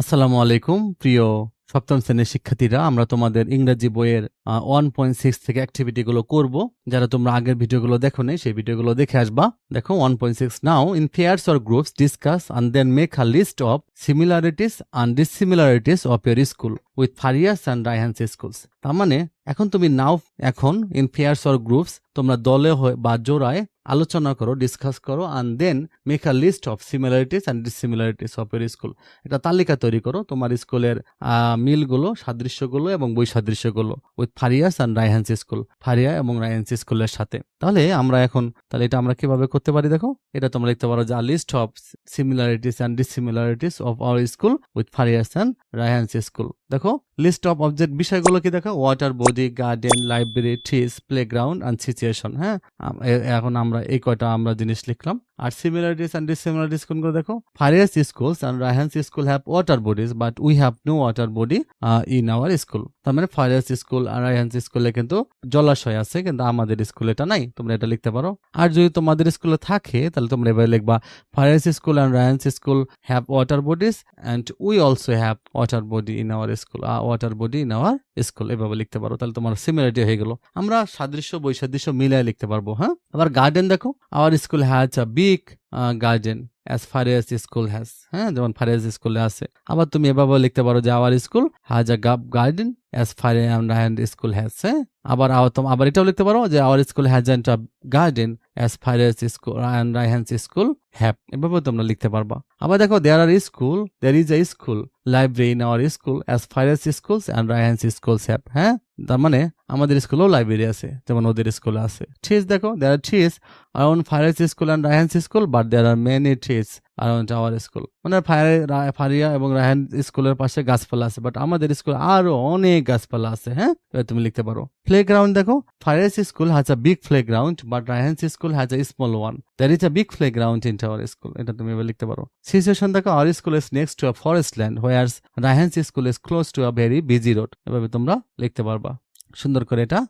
আসসালামু আলাইকুম, প্রিয় সপ্তম শ্রেণির শিক্ষার্থীরা। আমরা তোমাদের ইংরেজি বইয়ের ওয়ান পয়েন্ট সিক্স থেকে অ্যাক্টিভিটিগুলো করব। যারা তোমরা আগের ভিডিওগুলো দেখো নেই সেই ভিডিওগুলো দেখে আসবা। দেখো one point six now in pairs or groups discuss and then make a list of similarities and dissimilarities of your school with Faria's and Raihan's schools তার মানে এখন তুমি নাও এখন ইন ফেয়ার্স অর গ্রুপস তোমরা দলে হয়ে বা জোড়ায় আলোচনা করো ডিসকাস করো and then make a list of similarities and dissimilarities of your school একটা তালিকা তৈরি করো, তোমার স্কুলের মিলগুলো, সাদৃশ্যগুলো এবং বৈসাদৃশ্যগুলো with Faria's and Raihan's school Faria এবং রাইহান্স স্কুলের সাথে। তাহলে আমরা এখন, তাহলে এটা আমরা কীভাবে করতে পারি দেখো? এটা তোমরা লিখতে পারো যে list of similarities and dissimilarities of our school with Faria's and Raihan's school দেখো লিস্ট অফ অবজেক্ট বিষয়গুলো কি দেখো? Water body garden library trees playground and situation হ্যাঁ? এখন আমরা এই কয়টা আমরা জিনিস লিখলাম। আর সিমিলারিটিস অ্যান্ড ডিসিমিলারিটিস কোনগুলো দেখো? Faria's schools and Raihan's school have water bodies but we have no water body in our school তার মানে ফারিয়াস স্কুল আর রাইহান্স স্কুলে কিন্তু জলাশয় আছে, কিন্তু আমাদের স্কুলে এটা নাই। তোমরা এটা লিখতে পারো। আর যদি তোমাদের স্কুলে থাকে, তাহলে তোমরা এভাবে লিখবা Faria's school and Raihan's school have water bodies and we also have water body in our school water body in our school, এভাবে লিখতে পারো, তাহলে তোমার সিমিলারিটি হয়ে গেল। আমরা সাদৃশ্য, বৈসাদৃশ্য মিলিয়ে লিখতে পারব হ্যাঁ? আবার গার্ডেন দেখো our school has a big garden as far school has হ্যাঁ? যেমন ফারেজ স্কুলে আছে। আবার তুমি এভাবে লিখতে পারো যে our school has a garden as far and school has হ্যাঁ? আবার আবার এটাও লিখতে পারো যে our school has and garden as far as school and Raihan's school have এভাবে তোমরা লিখতে পারবা। আবার দেখো there are school there is a school library in our school as far as schools and Raihan's schools have হ্যাঁ? তার মানে আমাদের স্কুলেও লাইব্রেরি আছে, যেমন ওদের স্কুলে আছে। ট্রিজ দেখো there are trees around Faria's school and Raihan's school but there are many trees around our school মানে ফারিয়া এবং রায়হান স্কুলের পাশে গাছপালা আছে বাট আমাদের স্কুল আরও অনেক গাছপালা আছে হ্যাঁ? তুমি লিখতে পারো। প্লে গ্রাউন্ড দেখো Faria's school has a big playground but Raihan's school has a small one there is a big playground in our school এটা তুমি লিখতে পারো। সিচুয়েশন দেখো our school is next to a forest land whereas Raihan's school is close to a very busy road এভাবে তোমরা লিখতে পারবা। সুন্দর করে এটা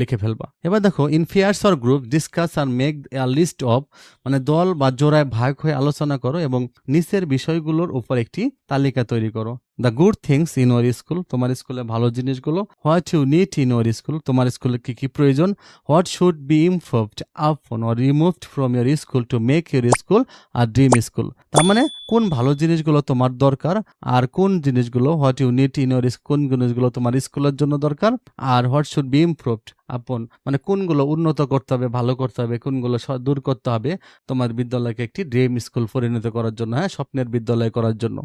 লিখে ফেলবা। এবার দেখো in pairs or group discuss R make a list of মানে দল বা জোড়ায় ভাগ হয়ে আলোচনা করো এবং নিচের বিষয়গুলোর উপর একটি তালিকা তৈরি করো। The good things in our school তোমার স্কুলে ভালো জিনিসগুলো what you need in our school তোমার স্কুলে কি কি প্রয়োজন what should be improved up or removed from your school to make your school our dream school তার মানে কোন ভালো জিনিসগুলো তোমার দরকার, আর কোন জিনিসগুলো what you need in our কোন জিনিসগুলো তোমার স্কুলের জন্য দরকার, আর what should be improved upon মানে কোনগুলো উন্নত করতে হবে, ভালো করতে হবে, কোনগুলো দূর করতে হবে, তোমার বিদ্যালয়কে একটি ড্রিম স্কুল পরিণত করার জন্য হ্যাঁ স্বপ্নের বিদ্যালয় করার জন্য।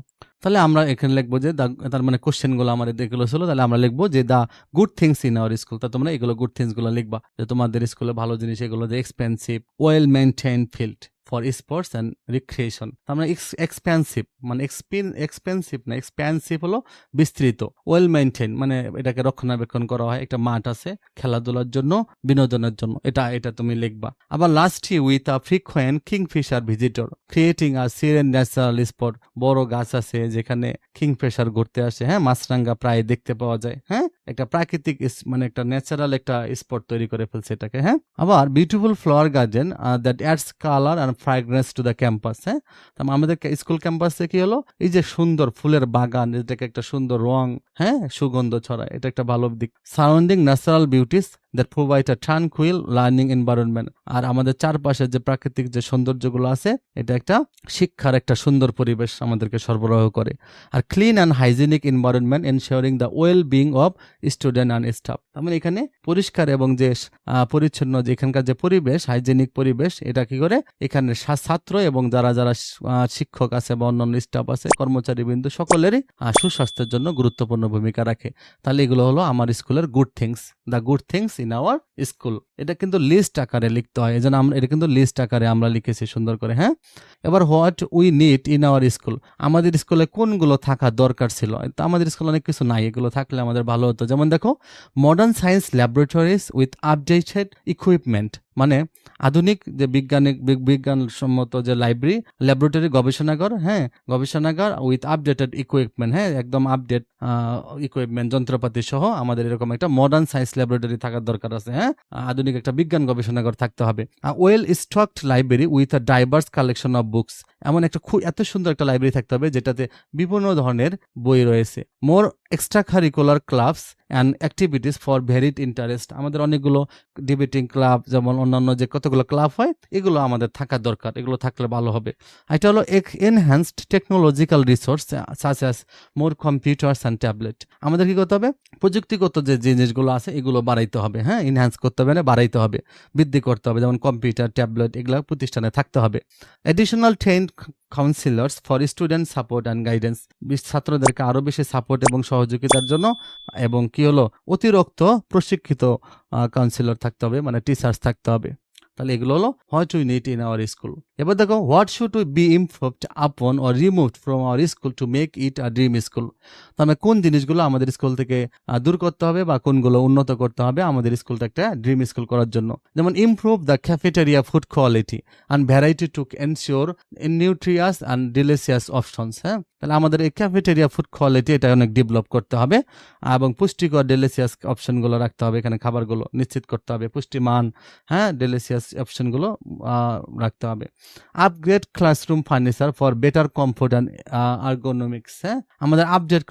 তাহলে আমরা এখানে লিখব যে দা- তার মানে কোশ্চেনগুলো আমাদের এগুলো ছিল, তাহলে আমরা লিখব যে the good things in our school তা তোমরা এগুলো গুড থিংসগুলো লিখবা, যে তোমাদের স্কুলে ভালো জিনিস, এগুলো যে expensive well maintain field for sports and recreation তার মানে এক্সপেন্সিভ মানে এক্সপেন্সিভ না এক্সপেন্সিভ হলো বিস্তৃত ওয়েল মেনটেন মানে এটাকে রক্ষণাবেক্ষণ করা হয়, একটা মাঠ আছে খেলাধুলার জন্য, বিনোদনের জন্য, এটা এটা তুমি লিখবা। আবার লাস্টে with a frequent kingfisher visitor creating a serene natural spot বড় গাছ আছে যেখানে কিংফিশার ঘুরতে আসে হ্যাঁ মাছরাঙ্গা প্রায় দেখতে পাওয়া যায় হ্যাঁ একটা প্রাকৃতিক মানে একটা ন্যাচারাল একটা স্পট তৈরি করে ফেলছে এটাকে হ্যাঁ। আবার beautiful flower garden that adds colour and fragrance to the campus হ্যাঁ মানে আমাদের স্কুল ক্যাম্পাসে কি হলো এই যে সুন্দর ফুলের বাগান এটাকে একটা সুন্দর রং হ্যাঁ সুগন্ধ ছড়ায় এটা একটা ভালো দিক surrounding natural beauties that provide a tranquil learning environment আর আমাদের চারপাশে যে প্রাকৃতিক যে সৌন্দর্যগুলো আছে, এটা একটা শিক্ষার একটা সুন্দর পরিবেশ আমাদেরকে সরবরাহ করে। আর clean and hygienic environment ensuring the well being of student and staff তার মানে এখানে পরিষ্কার এবং যে পরিচ্ছন্ন যে এখানকার যে পরিবেশ হাইজেনিক পরিবেশ, এটা কি করে? এখানে ছাত্র এবং যারা যারা শিক্ষক আছে বা অন্যান্য স্টাফ আছে কর্মচারী বিন্দু সকলেরই সুস্বাস্থ্যের জন্য গুরুত্বপূর্ণ ভূমিকা রাখে। তাহলে এগুলো হলো আমার স্কুলের good things the good things in our school এটা কিন্তু লিস্ট আকারে লিখতে হয়। এই আমরা এটা কিন্তু লিস্ট আকারে আমরা লিখেছি সুন্দর করে হ্যাঁ? এবার what we need in our school আমাদের স্কুলে কোনগুলো থাকা দরকার ছিল? তো আমাদের স্কুলে অনেক কিছু নাই। এগুলো থাকলে আমাদের ভালো হতো। যেমন দেখো modern science laboratories with updated equipment মানে আধুনিক যে বিজ্ঞানিক বিজ্ঞানসম্মত যে লাইব্রেরি, ল্যাবরেটরি গবেষণাগার হ্যাঁ গবেষণাগার উইথ আপডেটেড ইকুইপমেন্ট হ্যাঁ একদম আপডেট ইকুইপমেন্ট যন্ত্রপাতি সহ আমাদের এরকম একটা মডার্ন সায়েন্স ল্যাবরেটরি থাকার দরকার আছে হ্যাঁ আধুনিক একটা বিজ্ঞান গবেষণাগার থাকতে হবে। Well stocked library with a diverse collection of books এমন একটা খুব, এত সুন্দর একটা লাইব্রেরি থাকতে হবে যেটাতে বিভিন্ন ধরনের বই রয়েছে। More extra curricular clubs and activities for varied interest আমাদের অনেকগুলো ডিবেটিং ক্লাব যেমন অন্যান্য যে কতগুলো ক্লাব হয়, এগুলো আমাদের থাকা দরকার, এগুলো থাকলে ভালো হবে। এটা হলো এক enhanced technological resource such as more computers and tablet আমাদের কী করতে হবে? প্রযুক্তিগত যে জিনিসগুলো আছে, এগুলো বাড়াইতে হবে হ্যাঁ? এনহ্যান্স করতে হবে না, বাড়াইতে হবে। বৃদ্ধি করতে হবে, যেমন কম্পিউটার ট্যাবলেট এগুলো প্রতিষ্ঠানে থাকতে হবে। Additional train counsellors for student support and guidance ছাত্রদেরকে আরও বেশি সাপোর্ট এবং সহযোগিতার জন্য এবং কি হলো? অতিরিক্ত প্রশিক্ষিত কাউন্সিলর থাকতে হবে মানে টিচার্স থাকতে হবে। তাহলে এগুলো হলো what we need in our school এবার দেখো what should we be improved upon or removed from our school to make it a dream school তাহলে কোন জিনিসগুলো আমাদের স্কুল থেকে দূর করতে হবে বা কোনগুলো উন্নত করতে হবে আমাদের স্কুলটা একটা ড্রিম স্কুল করার জন্য? যেমন improve the cafeteria food quality and variety to ensure nutritious and delicious options হ্যাঁ? তাহলে আমাদের এই ক্যাফেটেরিয়া ফুড কোয়ালিটি এটা অনেক ডেভেলপ করতে হবে এবং পুষ্টিকর ডেলিশিয়াস অপশনগুলো রাখতে হবে, এখানে খাবারগুলো নিশ্চিত করতে হবে, পুষ্টিমান হ্যাঁ ডেলিশিয়াস অপশনগুলো রাখতে হবে। Upgrade classroom furniture for better comfort and ergonomics হ্যাঁ? আমাদের আপডেট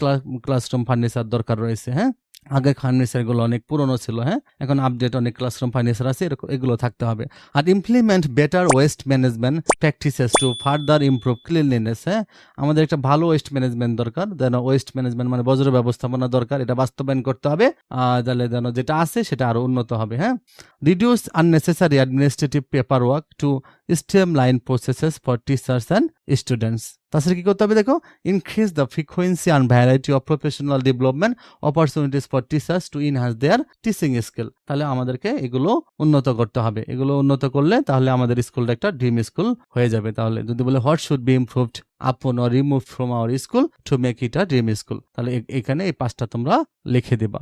ক্লাসরুম ফার্নিচার দরকার রয়েছে হ্যাঁ? আগে ফার্নিচারগুলো অনেক পুরনো ছিল হ্যাঁ? এখন আপডেট অনেক ক্লাসরুম ফার্নিচার আছে এগুলো থাকতে হবে। আর implement better waste management practices to further improve cleanliness হ্যাঁ? আমাদের একটা ভালো ওয়েস্ট ম্যানেজমেন্ট দরকার, যেন ওয়েস্ট ম্যানেজমেন্ট মানে বজ্র ব্যবস্থাপনা দরকার, এটা বাস্তবায়ন করতে হবে তাহলে যেন যেটা আছে সেটা আরও উন্নত হবে হ্যাঁ? Reduce unnecessary administrative paperwork to streamline processes for teachers and students তাছাড়া কি করতে হবে দেখো? Increase the frequency and variety of professional development opportunities for teachers to enhance their teaching skill তাহলে আমাদেরকে এগুলো উন্নত করতে হবে। এগুলো উন্নত করলে তাহলে আমাদের স্কুলটা একটা ড্রিম স্কুল হয়ে যাবে। তাহলে যদি বলে what should be improved upon remove from our school to make it a dream school তাহলে এখানে এই পাঁচটা তোমরা লিখে দিবা।